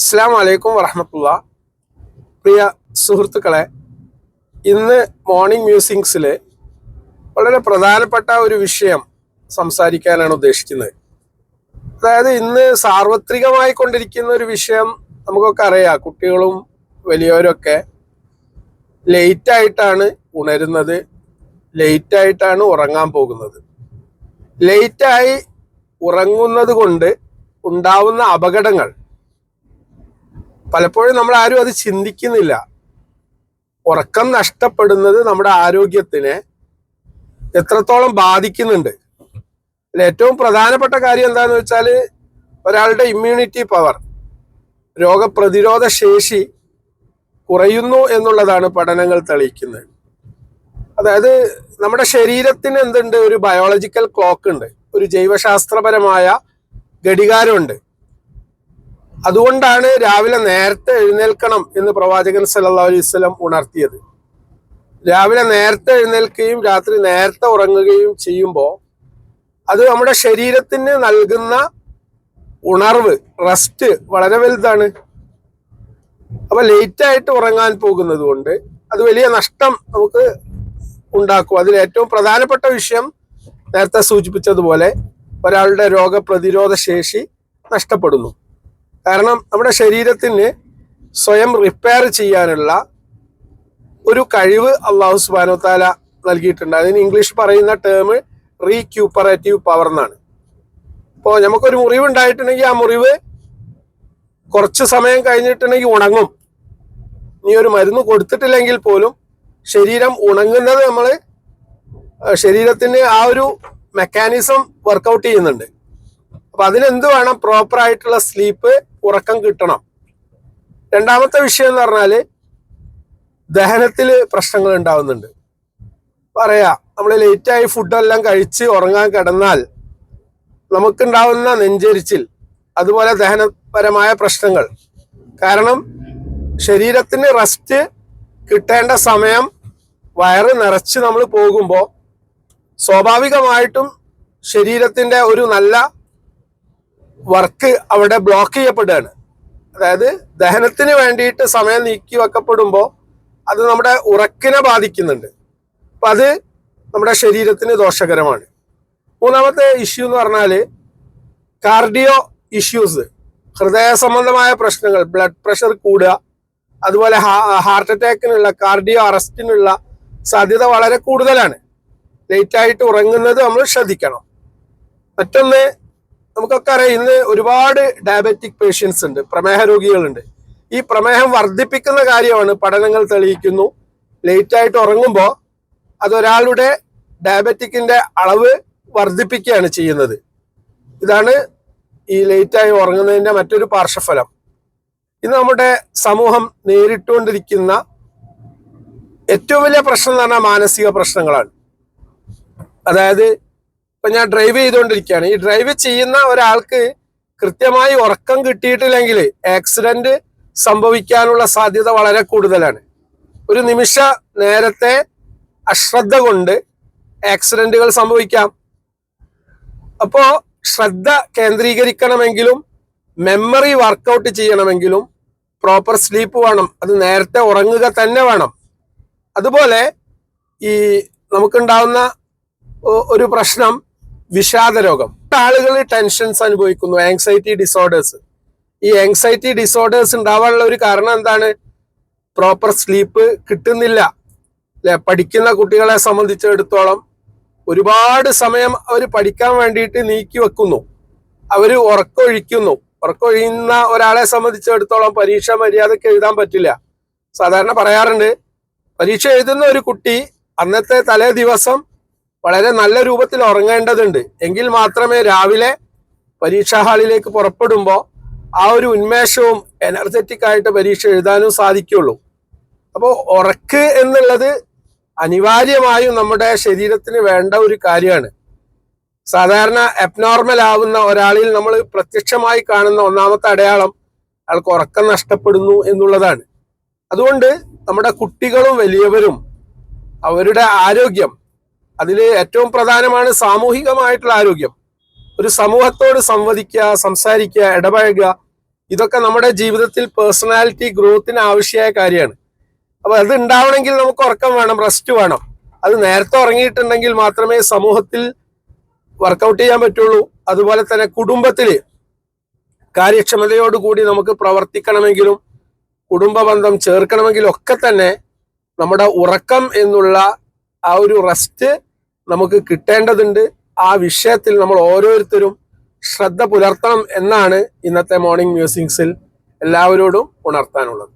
അസ്സാം വലൈക്കും വറഹമത്തുള്ള. പ്രിയ സുഹൃത്തുക്കളെ ഇന്ന് മോർണിംഗ് മ്യൂസിങ്സിൽ വളരെ പ്രധാനപ്പെട്ട ഒരു വിഷയം സംസാരിക്കാനാണ് ഉദ്ദേശിക്കുന്നത്. അതായത് ഇന്ന് സാർവത്രികമായി കൊണ്ടിരിക്കുന്ന ഒരു വിഷയം നമുക്കൊക്കെ അറിയാം. കുട്ടികളും വലിയവരൊക്കെ ലേറ്റായിട്ടാണ് ഉണരുന്നത് ലേറ്റായിട്ടാണ് ഉറങ്ങാൻ പോകുന്നത്. ലേറ്റായി ഉറങ്ങുന്നത് കൊണ്ട് ഉണ്ടാവുന്ന അപകടങ്ങൾ പലപ്പോഴും നമ്മൾ ആരും അത് ചിന്തിക്കുന്നില്ല. ഉറക്കം നഷ്ടപ്പെടുന്നത് നമ്മുടെ ആരോഗ്യത്തിനെ എത്രത്തോളം ബാധിക്കുന്നുണ്ട്. അല്ല ഏറ്റവും പ്രധാനപ്പെട്ട കാര്യം എന്താന്ന് വെച്ചാൽ ഒരാളുടെ ഇമ്മ്യൂണിറ്റി പവർ രോഗപ്രതിരോധ ശേഷി കുറയുന്നു എന്നുള്ളതാണ് പഠനങ്ങൾ തെളിയിക്കുന്നത്. അതായത് നമ്മുടെ ശരീരത്തിന് എന്തുണ്ട്? ഒരു ബയോളജിക്കൽ ക്ലോക്ക് ഉണ്ട്. ഒരു ജൈവശാസ്ത്രപരമായ ഘടികാരമുണ്ട്. അതുകൊണ്ടാണ് രാവിലെ നേരത്തെ എഴുന്നേൽക്കണം എന്ന് പ്രവാചകൻ സല്ലാ അലൈഹി വസല്ലം ഉണർത്തിയത്. രാവിലെ നേരത്തെ എഴുന്നേൽക്കുകയും രാത്രി നേരത്തെ ഉറങ്ങുകയും ചെയ്യുമ്പോൾ അത് നമ്മുടെ ശരീരത്തിന് നൽകുന്ന ഉണർവ് റെസ്റ്റ് വളരെ വലുതാണ്. അപ്പൊ ലേറ്റ് ആയിട്ട് ഉറങ്ങാൻ പോകുന്നത് കൊണ്ട് അത് വലിയ നഷ്ടം നമുക്ക് ഉണ്ടാക്കും. അതിൽ ഏറ്റവും പ്രധാനപ്പെട്ട വിഷയം നേരത്തെ സൂചിപ്പിച്ചതുപോലെ ഒരാളുടെ രോഗപ്രതിരോധ ശേഷി നഷ്ടപ്പെടുന്നു. കാരണം നമ്മുടെ ശരീരത്തിന് സ്വയം റിപ്പയർ ചെയ്യാനുള്ള ഒരു കഴിവ് അള്ളാഹു സുബാനോ താല നൽകിയിട്ടുണ്ട്. അതിന് ഇംഗ്ലീഷ് പറയുന്ന ടേം റീക്യൂപ്പറേറ്റീവ് പവർ എന്നാണ്. ഇപ്പോൾ നമുക്കൊരു മുറിവ് ഉണ്ടായിട്ടുണ്ടെങ്കിൽ ആ മുറിവ് കുറച്ച് സമയം കഴിഞ്ഞിട്ടുണ്ടെങ്കിൽ ഉണങ്ങും. നീ ഒരു മരുന്ന് കൊടുത്തിട്ടില്ലെങ്കിൽ പോലും ശരീരം ഉണങ്ങുന്നത് നമ്മൾ ശരീരത്തിന് ആ ഒരു മെക്കാനിസം വർക്കൗട്ട് ചെയ്യുന്നുണ്ട്. അപ്പൊ അതിനെന്ത് വേണം? പ്രോപ്പർ ആയിട്ടുള്ള സ്ലീപ്പ് ഉറക്കം കിട്ടണം. രണ്ടാമത്തെ വിഷയം എന്ന് പറഞ്ഞാൽ ദഹനത്തിൽ പ്രശ്നങ്ങൾ ഉണ്ടാവുന്നുണ്ട്. പറയാ നമ്മൾ ലേറ്റായി ഫുഡെല്ലാം കഴിച്ച് ഉറങ്ങാൻ കിടന്നാൽ നമുക്കുണ്ടാവുന്ന നെഞ്ചരിച്ചിൽ അതുപോലെ ദഹനപരമായ പ്രശ്നങ്ങൾ. കാരണം ശരീരത്തിന് റെസ്റ്റ് കിട്ടേണ്ട സമയം വയറ് നിറച്ച് നമ്മൾ പോകുമ്പോൾ സ്വാഭാവികമായിട്ടും ശരീരത്തിന്റെ ഒരു നല്ല വർക്ക് അവിടെ ബ്ലോക്ക് ചെയ്യപ്പെടുകയാണ്. അതായത് ദഹനത്തിന് വേണ്ടിയിട്ട് സമയം നീക്കി വെക്കപ്പെടുമ്പോൾ അത് നമ്മുടെ ഉറക്കിനെ ബാധിക്കുന്നുണ്ട്. അപ്പം അത് നമ്മുടെ ശരീരത്തിന് ദോഷകരമാണ്. മൂന്നാമത്തെ ഇഷ്യൂ എന്ന് പറഞ്ഞാൽ കാർഡിയോ ഇഷ്യൂസ് ഹൃദയ സംബന്ധമായ പ്രശ്നങ്ങൾ ബ്ലഡ് പ്രഷർ കൂടുക അതുപോലെ ഹാർട്ട് അറ്റാക്കിനുള്ള കാർഡിയോ അറസ്റ്റിനുള്ള സാധ്യത വളരെ കൂടുതലാണ്. ലേറ്റായിട്ട് ഉറങ്ങുന്നത് നമ്മൾ ശ്രദ്ധിക്കണം. മറ്റൊന്ന് നമുക്കൊക്കെ അറിയാം ഇന്ന് ഒരുപാട് ഡയബറ്റിക് പേഷ്യൻസ് ഉണ്ട് പ്രമേഹ രോഗികളുണ്ട്. ഈ പ്രമേഹം വർദ്ധിപ്പിക്കുന്ന കാര്യമാണ് പഠനങ്ങൾ തെളിയിക്കുന്നു. ലേറ്റ് ആയിട്ട് ഉറങ്ങുമ്പോൾ അതൊരാളുടെ ഡയബറ്റിക്കിന്റെ അളവ് വർദ്ധിപ്പിക്കുകയാണ് ചെയ്യുന്നത്. ഇതാണ് ഈ ലേറ്റായി ഉറങ്ങുന്നതിന്റെ മറ്റൊരു പാർശ്വഫലം. ഇന്ന് നമ്മുടെ സമൂഹം നേരിട്ടുകൊണ്ടിരിക്കുന്ന ഏറ്റവും വലിയ പ്രശ്നം എന്ന് പറഞ്ഞാൽ മാനസിക പ്രശ്നങ്ങളാണ്. അതായത് ഇപ്പൊ ഞാൻ ഡ്രൈവ് ചെയ്തുകൊണ്ടിരിക്കുകയാണ് ഈ ഡ്രൈവ് ചെയ്യുന്ന ഒരാൾക്ക് കൃത്യമായി ഉറക്കം കിട്ടിയിട്ടില്ലെങ്കിൽ ആക്സിഡന്റ് സംഭവിക്കാനുള്ള സാധ്യത വളരെ കൂടുതലാണ്. ഒരു നിമിഷ നേരത്തെ അശ്രദ്ധ കൊണ്ട് ആക്സിഡന്റുകൾ സംഭവിക്കാം. അപ്പോ ശ്രദ്ധ കേന്ദ്രീകരിക്കണമെങ്കിലും മെമ്മറി വർക്കൗട്ട് ചെയ്യണമെങ്കിലും പ്രോപ്പർ സ്ലീപ്പ് വേണം. അത് നേരത്തെ ഉറങ്ങുക തന്നെ വേണം. അതുപോലെ ഈ നമുക്കുണ്ടാവുന്ന ഒരു പ്രശ്നം വിഷാദ രോഗം ആളുകൾ ടെൻഷൻസ് അനുഭവിക്കുന്നു ആങ്സൈറ്റി ഡിസോർഡേഴ്സ് ഈ ആങ്സൈറ്റി ഡിസോർഡേഴ്സ് ഉണ്ടാവാനുള്ള ഒരു കാരണം എന്താണ്? പ്രോപ്പർ സ്ലീപ്പ് കിട്ടുന്നില്ല. അല്ലെ പഠിക്കുന്ന കുട്ടികളെ സംബന്ധിച്ചിടത്തോളം ഒരുപാട് സമയം അവർ പഠിക്കാൻ വേണ്ടിയിട്ട് നീക്കി വെക്കുന്നു. അവർ ഉറക്കൊഴിക്കുന്നു. ഉറക്കൊഴിയുന്ന ഒരാളെ സംബന്ധിച്ചിടത്തോളം പരീക്ഷ മര്യാദയ്ക്ക് എഴുതാൻ പറ്റില്ല. സാധാരണ പറയാറുണ്ട് പരീക്ഷ എഴുതുന്ന ഒരു കുട്ടി അന്നത്തെ തലേ ദിവസം വളരെ നല്ല രൂപത്തിൽ ഉറങ്ങേണ്ടതുണ്ട്. എങ്കിൽ മാത്രമേ രാവിലെ പരീക്ഷാ ഹാളിലേക്ക് പുറപ്പെടുമ്പോൾ ആ ഒരു ഉന്മേഷവും എനർജറ്റിക് ആയിട്ട് പരീക്ഷ എഴുതാനും സാധിക്കുള്ളൂ. അപ്പോൾ ഉറക്ക് എന്നുള്ളത് അനിവാര്യമായും നമ്മുടെ ശരീരത്തിന് വേണ്ട ഒരു കാര്യമാണ്. സാധാരണ അബ്നോർമൽ ആവുന്ന ഒരാളിൽ നമ്മൾ പ്രത്യക്ഷമായി കാണുന്ന ഒന്നാമത്തെ അടയാളം അയാൾക്ക് ഉറക്കം നഷ്ടപ്പെടുന്നു എന്നുള്ളതാണ്. അതുകൊണ്ട് നമ്മുടെ കുട്ടികളും വലിയവരും അവരുടെ ആരോഗ്യം അതിൽ ഏറ്റവും പ്രധാനമാണ് സാമൂഹികമായിട്ടുള്ള ആരോഗ്യം. ഒരു സമൂഹത്തോട് സംവദിക്കുക സംസാരിക്കുക ഇടപഴകുക ഇതൊക്കെ നമ്മുടെ ജീവിതത്തിൽ പേഴ്സണാലിറ്റി ഗ്രോത്തിന് ആവശ്യമായ കാര്യമാണ്. അപ്പൊ അത് ഉണ്ടാവണമെങ്കിൽ നമുക്ക് ഉറക്കം വേണം റെസ്റ്റ് വേണം. അത് നേരത്തെ ഉറങ്ങിയിട്ടുണ്ടെങ്കിൽ മാത്രമേ സമൂഹത്തിൽ വർക്കൗട്ട് ചെയ്യാൻ പറ്റുള്ളൂ. അതുപോലെ തന്നെ കുടുംബത്തിൽ കാര്യക്ഷമതയോടുകൂടി നമുക്ക് പ്രവർത്തിക്കണമെങ്കിലും കുടുംബ ബന്ധം ചേർക്കണമെങ്കിലും ഒക്കെ തന്നെ നമ്മുടെ ഉറക്കം എന്നുള്ള ആ ഒരു റെസ്റ്റ് നമുക്ക് കിട്ടേണ്ടതുണ്ട്. ആ വിഷയത്തിൽ നമ്മൾ ഓരോരുത്തരും ശ്രദ്ധ പുലർത്തണം എന്നാണ് ഇന്നത്തെ മോർണിംഗ് മ്യൂസിങ്സിൽ എല്ലാവരോടും ഉണർത്താനുള്ളത്.